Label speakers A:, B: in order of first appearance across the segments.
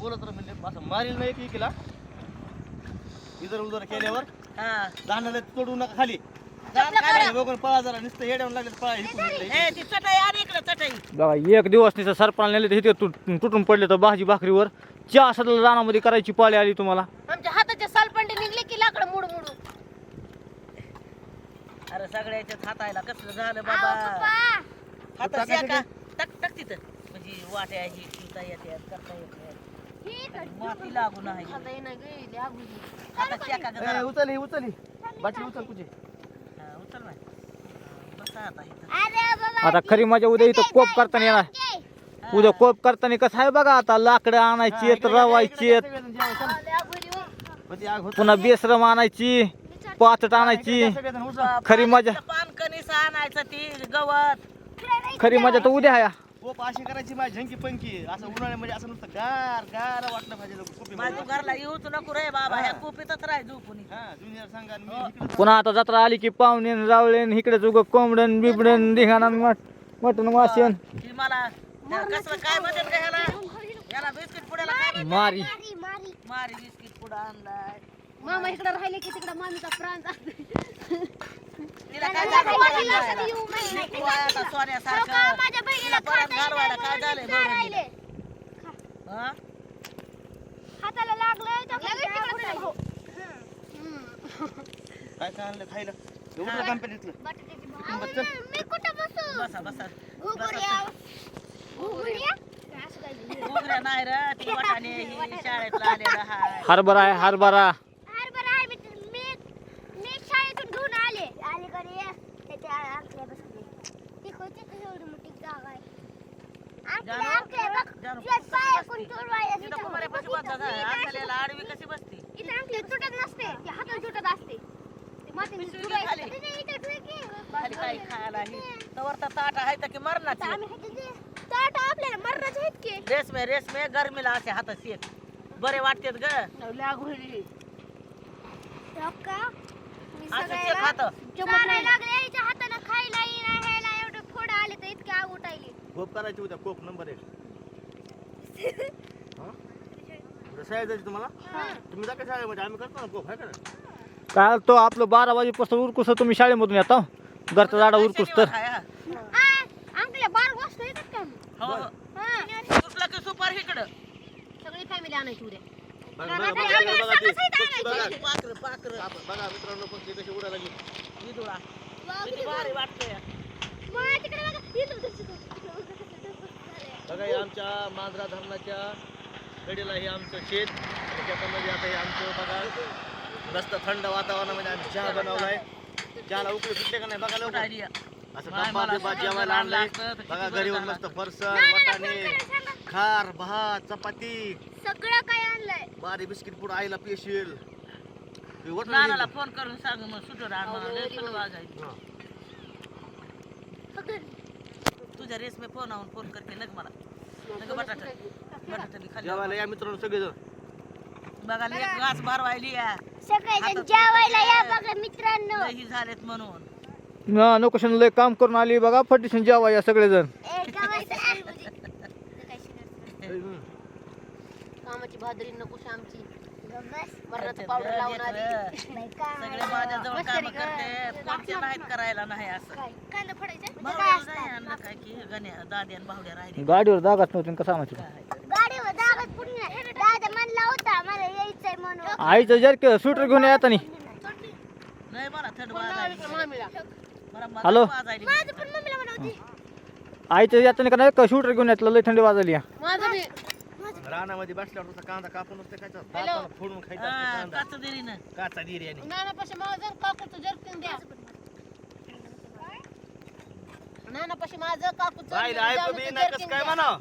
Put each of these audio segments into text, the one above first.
A: बोलत राहा म्हणजे असं मारील नाही की केला इधर उधर केल्यावर.
B: हा.
A: दांडाला तोडू नका खाली.
B: जाऊन खाली.
A: बघून पळा जरा नुसतं येड्यावर लागले तर पळा इकडून इकडे.
B: ए ती चटई आणि इकडे चटई.
C: बघा एक दिवस तिचं सरपणाला नेले तर इथे तुटून पडले तर भाजी भाकरीवर. चहा सदल रानामध्ये करायची पाळी आली तुम्हाला.
D: आमच्या हाताचे सालपंडे निघले की लाकडं मुडू मुडू.
B: अरे सगळ्याच्याच हातायला कसलं झालं बाबा. हातात
A: टाकायचं
B: शेका टक टक तिथं. म्हणजे वाट्या ही करता
D: ही इकडं
B: माती
D: गं,
B: जरा.
A: उचल ही उचल ही बाटली उचल तुझी.
B: हा, उचल बाय बसा आता इथं.
D: अरे बाबा
C: आता खरी मजा उद्या इथं कोप करताना येणार. उद्या कोप करताना कसं आहे बघा आता लाकडं आणायची रवायची
A: चल.
D: लय आगू ही,
C: पुन्हा बेसरम आणायची पाचट आणायची. खरी मजा
B: आणायचं ती गवत.
C: खरी मजा तर उद्या आहे.
A: कोप अशी करायची माझी झंकी पंकी असं उन्हाळ्यामध्ये असं नुसतं गार गार वाटलं पाहिजे कुपी
B: माझ्या घरला येऊच नको रे बाबा ह्या कुपीतच राह झोपून.
A: हा ज्युनियर सांगा आणि मी इकडं
C: पुन्हा आता जत्रा आली की पाहुणे रावळे इकडे उग कोंबडन बिबडन मट मटन वाशन.
B: ती मला कसलं काय म्हणतात का ह्याला? याला बिस्किट पुड्याला काय म्हणतात?
C: मारी.
D: मारी मारी
B: मारी बिस्किट पुडा आणलाय.
D: मामा इकडे राहिले की तिकडे मामीचा प्राण जातो.
B: तिला काय झालं? घालवायला?
D: हो का,
B: सोन्यासारखं
D: माझ्या बहिणीला
B: तिला परत
D: खाता येत
B: घालवायला
D: नाही
B: काय
D: म्हणून
B: झालंय
D: इतकं
B: बघ
D: राहिले.
B: हा?
D: हाताला लागलंय तर काय भाऊ.
A: काय काय आणलं खायला? एवढं कंपनीतलं
D: अहो, मी कुठं बसू?
B: बसा बसा.
D: घुगुऱ्या. घुगुऱ्या? असं काय नाही.
B: घुगऱ्या नाही रे ती वाटाणे ही शाळेतला आलेला हाय.
C: हरभरा आहे हरभरा
D: हरभरा आहे मी मी मी शाळेतून घेऊन आले आले घरी ये. त्याच्या आंकड्या बसले ती होती का एवढी मोठी जागा आहे आंकड्या
B: जानू,
D: आंकड्या बघ
B: जानू,
D: तुझ्यात
B: कशी
D: पाय
B: बसती?
D: कोण तोडवायला
B: तिथं
D: तिथं.
B: कुमाऱ्यापाशी
D: बघ
B: बसतात,
D: इथं.
B: हा.
D: मी
B: अंकलेला आडवी कशी बसती
D: इथं आंकले तुटत नसते हातात तुटत असते नाही,
B: रेसमे रेसमे गरमीला असे हातात बरे वाटतेत ग
D: लागले याच्या खायला येईना एवढे फोड आले तर इतके आग उठायले
A: करायची उद्या कोक नंबर एक. शाळेत जायचं तुम्हाला? तुम्ही जा का शाळेमध्ये आम्ही करतो ना कोप आहे का नाही?
C: काय तो आपलं बारा वाजेपासून उरकुस तुम्ही शाळेमधून येता घरचा झाडा उरकुस तर.
B: हा.
D: अंकल्या बार वाजता येतात का?
B: हो हो.
D: हा.
B: सुटलं की सुपर इकडं.
D: सगळी फॅमिली आणायची उद्या.
A: बघा,
D: बघा,
A: बघा,
D: बघा,
A: बघा,
D: बघा,
A: ती मित्रांनो पक्षी कशी उडायला लागली.
B: विदुळा किती भारी वाटतंय.
D: मग तिकडे बघा, इथं दिसतं.
A: बघा हे आमच्या मांजरा धरणाच्या कडेला हे आमचं शेत. आणि त्याच्यामध्ये आता हे आमचं बघा मस्त थंड वातावरणामध्ये आम्ही चहा बनवलाय. चहाला उकळी सुटले का नाही? बघा लवकर. असं डब्बा बिब्बा जेवायला आणलंय. बघा मस्त. फरसण वाटाणे. खार भात चपाती.
D: सगळं काय आणलंय?
A: बारी बिस्किट पुढे आईला पेशील. हे.
B: फोन करून सांग मग सुटर आण मला लय तुला वाजायचं.
A: हा.
B: तुझ्या रेसमे फोन आऊन फोन करते नग मला. नग बटाटा बटाटा खाली
A: जेवायला या मित्रांनो सगळेजण.
B: बघा. लेक घास भरवायली या.
D: सगळेजण जेवायला या. बघा मित्रांनो.
B: लई झालेत म्हणून.
C: नकोशन लय काम करून आली बघा फटीशन जेवा या सगळेजण.
D: ए, आहे. कामाची भादरी नको आमची मरणाचं पावडर लावून आली.
B: सगळे माझ्याजवळ काम करते. कोणते नाहीत करायला नाही असं.
D: कांदा फोडायचा?
B: भावड्याला नाही आणलं काय की गण्या दाद्यान भावड्या राहिले.
C: गाडीवर जागाच नव्हती कसं माहिती
D: गाडीवर जागाच पुढे नाही. दादा म्हणला होता मला यायचंय म्हणून.
C: आईचं जर स्वेटर घेऊन येता नाही
B: नाही मला थंड वाजायली मला मग
C: हॅलो?
B: वाजायली
D: माझं पण मम्मीला म्हणत
C: आईचं येताना का नाही का स्वेटर घेऊन येतलं लय थंडी वाजली या.
A: रानामध्ये बसल्यावर नुसता कांदा कापून नुसतं खायचा. दाताला फोडून खायचा असतो
B: हा,
A: कांदा.
B: काच दिली ना.
A: काचा बिर्याणी
D: नानापाशी माझं काकूचं जर्किन द्या. नानापाशी माझं काकूचं
A: राहिलं ऐकू बी नाही कसं काय म्हणा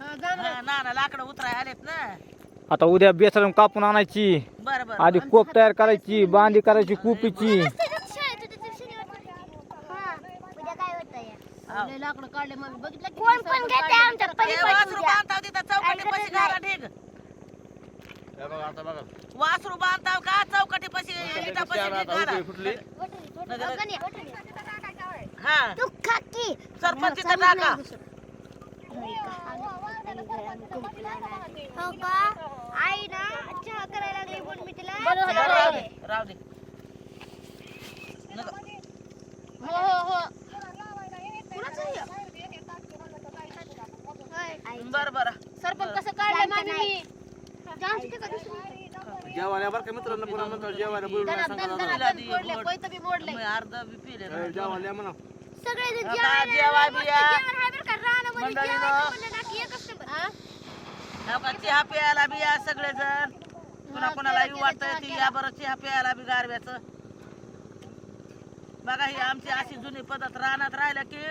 B: हा, ना. ना लाकडं उतराय आलेत ना.
C: आता उद्या बेसरम कापून आणायची.
B: बरं बरं
C: आधी कोप तयार करायची बांधी करायची कुपीची.
B: हाव.
D: लाकडं काढले मग बघितलं कोण पण घेते आमच्या
B: ते वासरू बांधताव तिथं चौकटी पशी घाला ढीग
A: हे बघा आता बघा.
B: वासरू बांधताव का चौकटी पशी इटा
A: फुटली.
D: हो,
B: सरपंच तिथं टाका
D: तू हो का? आई ना चहा करायला लागली म्हणून मी तिला.
B: बरं,
D: चहा
B: राहू
D: दिले.
B: दे राहू दे नका.
D: हो हो हो कुणाचं हे? होय.
B: बरं बरं
D: सरपंच कसं काढलं मामी मी का दिसली?
A: जेवायला बरं का मित्रांनो पुन्हा नंतर जेवायला बोलू नका, सांगा दादा.
B: तिला दे गोड. मी अर्ध बी पिले
A: ए, जेवायला म्हणा
D: सगळेजण
B: आता
D: जेवायला
B: जेवाय
D: लागले.
B: बिया.
D: जेवण आहे बरं का रानामध्ये
A: मंडळीनं.
D: जेवायचं म्हणलं ना की एकच नंबर.
B: हो का, चहा प्यायला बी या सगळेजण कुणा कुणाला येऊ वाटतं ती या बरं चहा प्यायला बी गारव्याचं बघा ही आमची अशी जुनी पद्धत रानात राहिलं की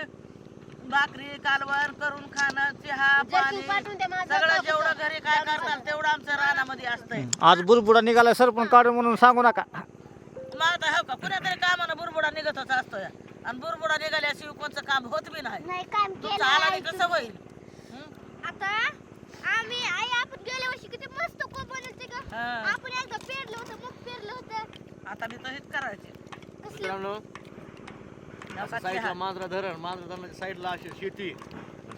B: भाकरी कालवण करून खाणं चहा पाणी सगळं जेवढं घरी काय करतात तेवढं आमचं रानामध्ये असतंय.
C: आज बुरबुडा निघाला सरपंच काढून म्हणून सांगू नका.
B: मग आता हो का? पुण्या तरी कामानं बुरबुडा निघतच असतोय आणि बुरबुडा निघाल्याशिवाय कोणचं काम होत बी नाही.
D: नाही काम
B: तुमचं आला
D: केलं
B: कसं होईल?
D: आता आम्ही आई आपण गेल्या वर्षी किती मस्त का
B: हा.
D: आपण एकदा पेरलं होतं मग पेरलं होतं.
B: आता मी तशीच करायचे.
D: कसलं?
A: मित्रांनो
B: नका
A: साईडला. मांजरा धरण मांजरा धरणाच्या साईडला अशी शेती.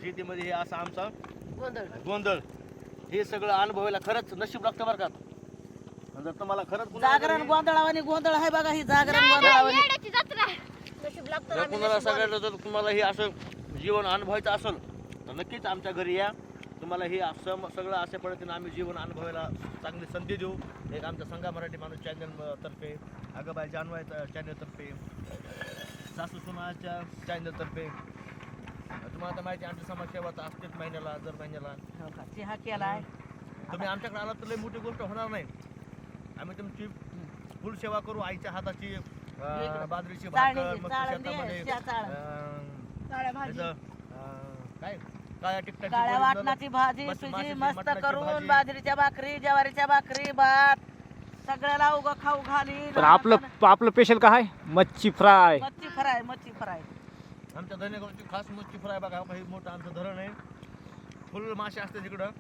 A: शेतीमध्ये हे असा आमचा
B: गोंधळ.
A: गोंधळ. हे सगळं अनुभवायला खरंच नशीब लागतं बरं का. जर तुम्हाला खरंच कुणाला
B: जागरण
A: जरी-
B: गोंधळावानी गोंधळ आहे बघा ही जागरण गोंधळावानी
D: नाही, येड्याची जत्रा. नशीब लागतं
A: जर कुणाला सगळ्यांना जर तुम्हाला हे असं जीवन अनुभवायचं असेल तर नक्कीच आमच्या घरी या. तुम्हाला हे असं सगळं अशा पद्धतीनं आम्ही जीवन अनुभवायला चांगली संधी देऊ. एक आमच्या संघा मराठी माणूस चॅनल तर्फे अगबाई जानवाय चॅनल तर्फे सासू सुनाच्या चॅनल तर्फे तुम्हाला आता माहिती आहे, आमची समाजसेवाचा असतेच महिन्याला दर महिन्याला
B: हो का, चहा केलाय
A: तुम्ही आमच्याकडे आलात तर लई मोठी गोष्ट होणार नाही आम्ही तुमची फुल सेवा करू आईच्या हाताची अं. बाजरीची भाकर
B: घे,
A: मस्त
B: चाळण दे,
A: शेतामध्ये
B: चहा चाळण.
A: अं,
D: काळ्या भाजी.
A: त्याचं, अं, काय काळ्या तिखटाची
B: काळ्या
A: original
B: वाटणाची भाजी
A: मस्त माशाची,
B: मस्त
A: मटणाची
B: करून
A: भाजी.
B: बाजरीच्या भाकरी ज्वारीच्या भाकरी भात सगळ्याला उगं खाऊ घाली
C: तर आपलं आपलं स्पेशल काय? आहे? मच्छी फ्राय.
B: मच्छी फ्राय मच्छी फ्राय.
A: आमच्या धनेगावची खास मच्छी फ्राय बघा हे मोठं आमचं धरण आहे. फुल मासे असते तिकडं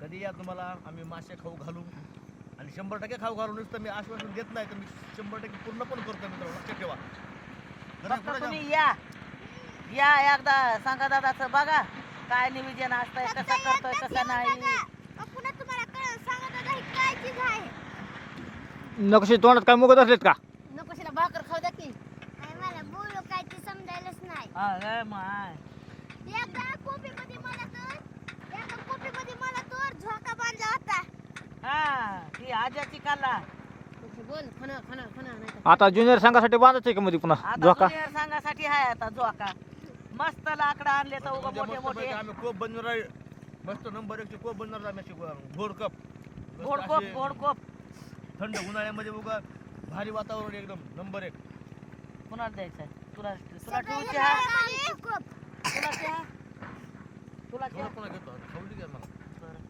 A: कधी या तुम्हाला आम्ही मासे खाऊ घालू. आणि शंभर टक्के खाऊ घालू नुसतं मी आश्वासन देत नाही तर मी शंभर टक्के पूर्ण पण करतो मित्रांनो. लक्षात ठेवा.
B: फक्त. तुम्ही या. या एकदा सांगा दादाचं बघा. काय नियोजन असतंय कसं करतोय कसं नाही
D: बघा. मग पुन्हा तुम्हाला कळेल सांगा आहे
C: नकशी तोंडात काय मुगत असलेत का?
D: नको भाकर खाऊ द्या की. मला बोलू काय ते समजायलाच नाही.
B: हा, माय.
D: एकदा कोपीमध्ये मला तर एकदा कोपीमध्ये मला तर झोका बांधला होता.
B: हा ती आज्याची काला.
D: बोल खना खना खना नाही
C: आता ज्युनियर संघासाठी बांधायचं आहे का मध्ये पुन्हा?
B: आता
C: धोका
B: junior संघासाठी आहे आता जोका मस्त लाकडं आणले तर उगा मोठे
A: मस्त
B: मोठे.
A: आम्ही कोप बनवणार आहे. मस्त नंबर एकची कोप बनवणार आम्ही गोड कप. मस्त
B: गोड कोप
A: अशी
B: गोड कोप.
A: थंड उन्हाळ्यामध्ये उगा भारी वातावरण एकदम नंबर एक.
B: कुणाला द्यायचंय? तुला तुला ठेवू चहा तुला चहा तुला चहा
A: थोडं पुन्हा घेतो? खाऊन घ्या मला
B: बरं.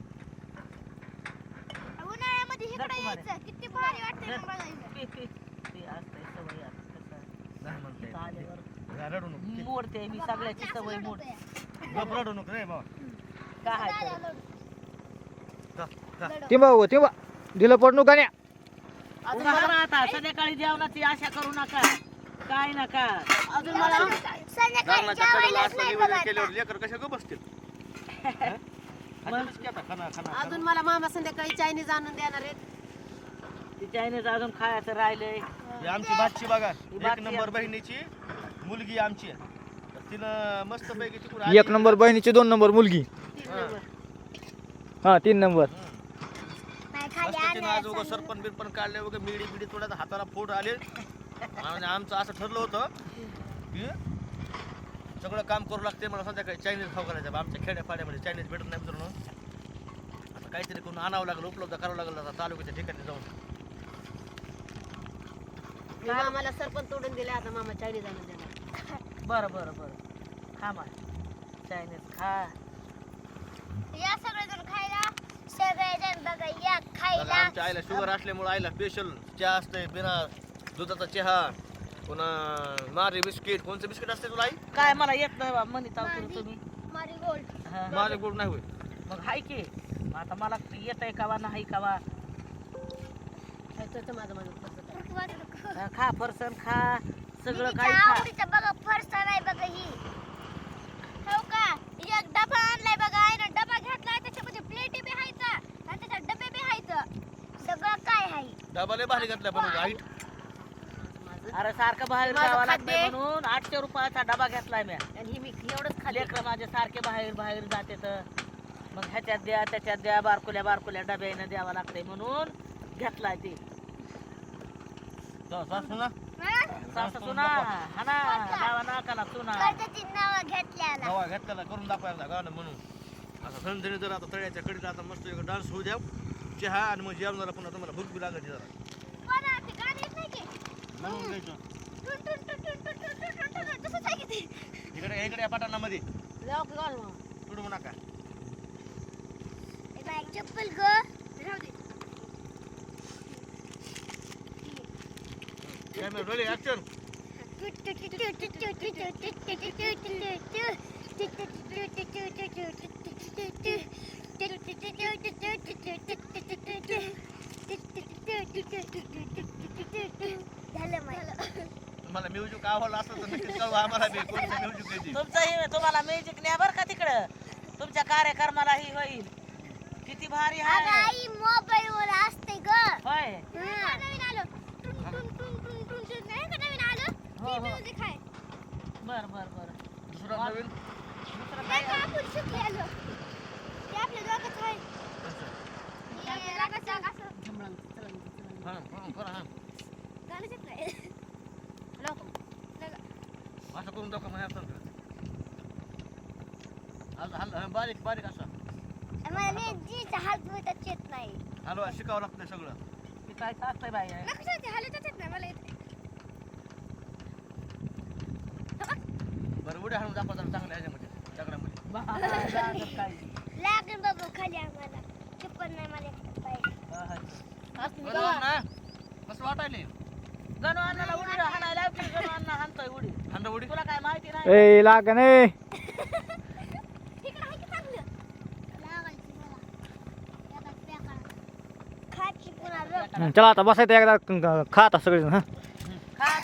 D: उन्हाळ्यामध्ये इकडे
B: धर तुम्हाला.
D: यायचं? किती भारी वाटतंय
B: धर.
D: ना बघायला.
B: P, P. पी, असतंय सवय आता कसं.
A: नाही म्हणते
B: इथं आल्यावर.
A: या, रडू नको.
B: मोडते मी सगळ्याची सवय मोड.
A: गप रडू नको रे बाबा.
B: काय आहे तर.
A: का का
C: तिंबा हो तिंबा दिलं पडणू गाण्या.
B: उन्हाळा आता संध्याकाळी जेवणाची आशा करू नका. काय नका? अजून मला
D: संध्याकाळी
A: गारणाच्या कडेला
D: जेवायलाच
A: असं
D: नाही
A: निवेदन
D: बघायला.
A: केल्यावर लेकर कशा गप बसतील? खाणारच की आता,
E: अजून मला मामा संध्याकाळी चायनीज आणून देणार आहेत.
B: ती चायनीज अजून खायचं राहिलंय.
A: ही. आमची भाची बघा. एक नंबर. बहिणीची मुलगी आमची आहे. तर तिनं मस्त पैकी तिकडून
C: एक
A: आली.
C: नंबर बहिणीची दोन नंबर मुलगी.
E: तीन. नंबर.
C: हा तीन नंबर
D: नाही, खाली
A: मस्त तिनं आज उगा सरपण बिरपण काढले वगैरे मिडी बिडी थोड्या हाताला फोड आले. आणि आमचं असं ठरलं होतं की सगळं काम करू लागते मला संध्याकाळी चायनीज खाऊ करायचं आमच्या खेड्यापाड्यामध्ये चायनीज भेटत नाही मित्रांनो. आता काहीतरी करून आणावं लागलं उपलब्ध करावं लागलं आता तालुक्याच्या ठिकाणी जाऊन.
E: मी मामाला सरपंच तोडून दिले आता मामा चायनीज आणून देणार.
B: बरं बरं बरं. खा मा चायनीज खा.
D: या सगळेजण खायला सगळेजण बघा या
A: कारण
D: खायला
A: आमच्या आईला शुगर असल्यामुळे आईला स्पेशल चहा असते बिना दुधाचा चहा पुन्हा मारी बिस्किट कोणचं बिस्किट असते तुला आई?
B: काय मला येत नाही बा तुम्ही.
D: मारी गोल्ड
B: हा.
A: माझे गोड नाही होय.
B: मग हाय की. आता मला येत आहे कावा नाही कावा.
E: खायचं तर माझं.
B: हा, खा फरसन खा. सगळं काही
D: तिच्या
B: खा.
D: आवडीचं बघा फरसा नाही बघा ही. हो का? एक
A: डबा लय भारी घातला पण हाईट
B: अरे सारखं बाहेर
E: माझं
B: जावं लागतंय
E: खाद्य-
B: म्हणून आठशे रुपयाचा डबा घेतलाय मी
E: आणि ही मी एवढंच खाल्ले.
B: लेकर माझे सारखे बाहेर बाहेर जाते तर. मग ह्याच्यात द्या त्याच्यात द्या बारकुल्या बारकुल्या डब्यानं द्यावा लागतंय म्हणून घेतलाय ते.
A: सासू ना.
B: सासू सुना हा ना लावा नाकाला सुना.
D: कर्जाची नावं घेतल्याला?
A: नवा घेतलेला करून दाखवायला गाणं म्हणून. आता थंडीने जर आता तळ्याच्या कडीत आता मस्त एक डान्स होऊ द्या. चहा आणि मग जेवण झाला पुन्हा तुम्हाला भूक बी लागायची जरा.
D: नमून द्यायचं
A: इकडे इकडे या पाटाणामध्ये तुडवू नका.
D: चप्पल ग.
A: कॅमेरा डोळे ऍक्शन राहू आवडलं असलं तर नक्कीच कळवा आम्हाला बी कोणतं म्युझिक आहे ते.
B: तुमचं हे तुम्हाला म्युझिक न्या बर का तिकडं? तुमच्या कार्यक्रमाला ही होईल. किती भारी
D: अगं
B: आहे
D: आई मोबाईल वर असते ग.
B: होय.
D: नवीन आलो. टुन टुन टुन टुन टुन टुन नाही का नवीन आलं?
B: हो,
D: ते
B: हो.
D: आहे.
B: बर बर बर.
A: दुसरा नवीन?
B: दुसरं
D: नाही
B: काय?
D: का आपण शिकले आलो. ते आपल्या दोघांचं आहे. ते आपल्या दोघांचं असं
E: झमळण, चलन, चलन.
A: हा, हा, करा, हा.
D: गाणंच येत नाही.
E: लाव.
A: असं करून दाखवा माझ्या हातात. हल हल हा, बारीक बारीक असं
D: मला नाही जीचा हात धुतच येत नाही
A: हलवा शिकावं लागतं सगळं
B: ते काय चालतंय बाई
D: मला कशाला हालतच येत नाही मला येत.
A: बरं उड्या हाणून दाखवा जरा चांगल्या ह्याच्यामध्ये दगडामध्ये.
D: लागेल बाबा खाली आम्हाला चप्पल नाही मला एकटं पाहिजे
B: हा, हा.
E: असं मी
A: बरं ना कसं वाटायले
B: गणू अण्णाला उडी हाणायला की गणू अण्णा हाणतोय उडी तुला काय माहिती नाही?
C: ए लाग चला आता बसायचं एकदा खात सगळेजण हा.
D: काय